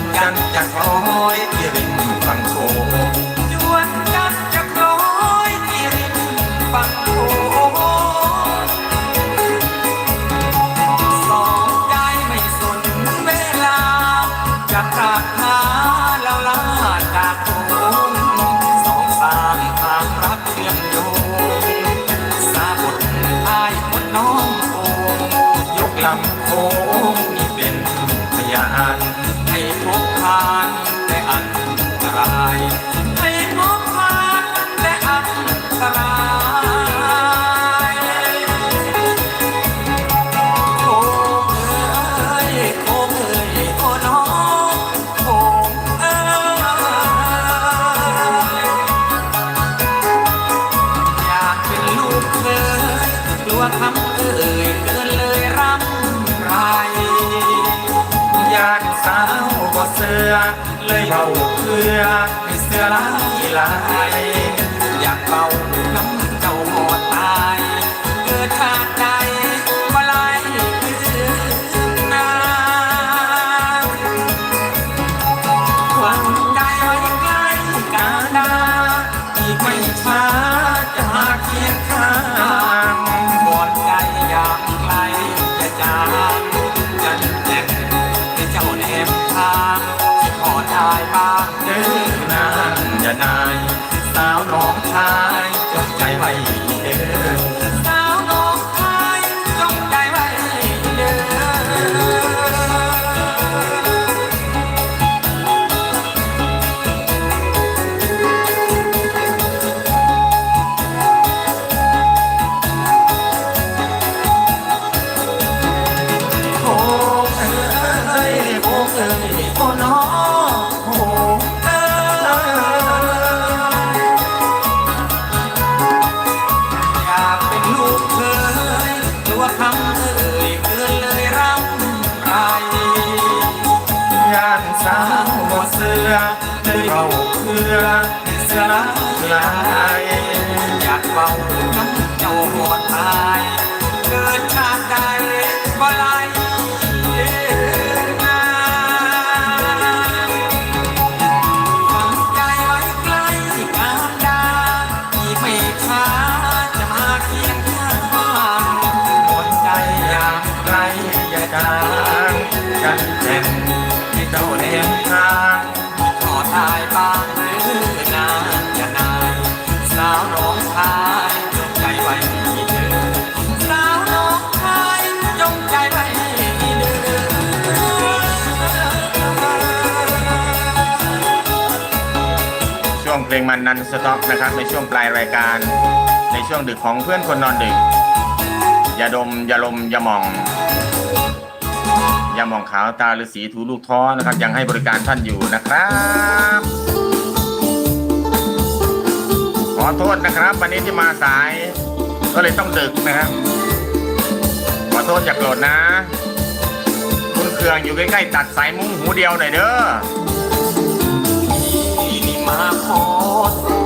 วนกันจะคอยที่ริมฝั่งโขงชวนกันจะคอยที่ริมฝั่งโขงสองใจไม่สนเวลา จะกราบหาแล้วลาจากโงสองสามทางรักเชื่อมโยงสาบทอายคนน้องโองยกลำโค้งนี่เป็นพยานาน อเลยเบาเพื่อให้เสือลายลายอยากเบาน้ำ สาวน้องชายจงใจไว้เด้อ เพื่อให้เสือลายอยากเบาน้ำเจ้าหัวตายเกิดชาติใดก็ไล่นาฝังใจไว้ใกล้กาดาอีกไม่ช้าจะมาเคียงข้างหมดใจอย่างไรอย่าจางกันแจ่มให้เจ้าเลี้ยง เพลงมันนันสต็อปนะครับ ในช่วงปลายรายการ ในช่วงดึกของเพื่อนคนนอนดึกอย่าดมอย่าลมอย่ามองอย่ามองขาวตาฤาษีถูลูกท้อนะครับ ยังให้บริการท่านอยู่นะครับ ขอโทษนะครับ วันนี้ที่มาสาย ก็เลยต้องดึกนะครับ ขอโทษจาโกรธนะ คุณเครืองอยู่ใกล้ๆตัดสายมุ้งหูเดียวหน่อยเด้อที่นี่มาขอ โ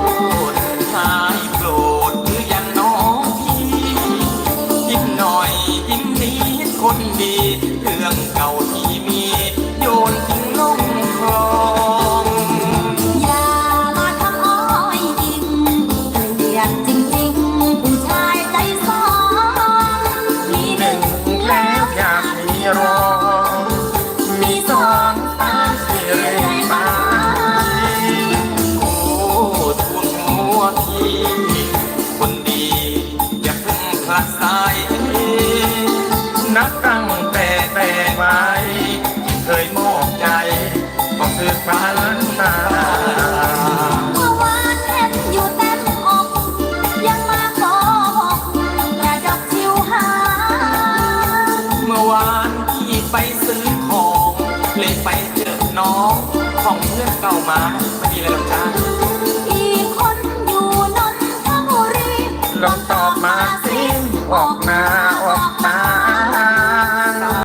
คนดีอย่าเพิ่งคลาดสาย นับตั้งแต่แต่ไว้เคยมอบใจก็คือฟ้าล้านตาเมื่อวานเห็นอยู่เต็มอกยังมาขอบอกอย่าจับชิวหาเมื่อวานพี่ไปซื้อของ เลยไปเจอน้อง ของเพื่อนเก่ามาไม่มีอะไรหรอกจ้า ลองตอบมาสิบอก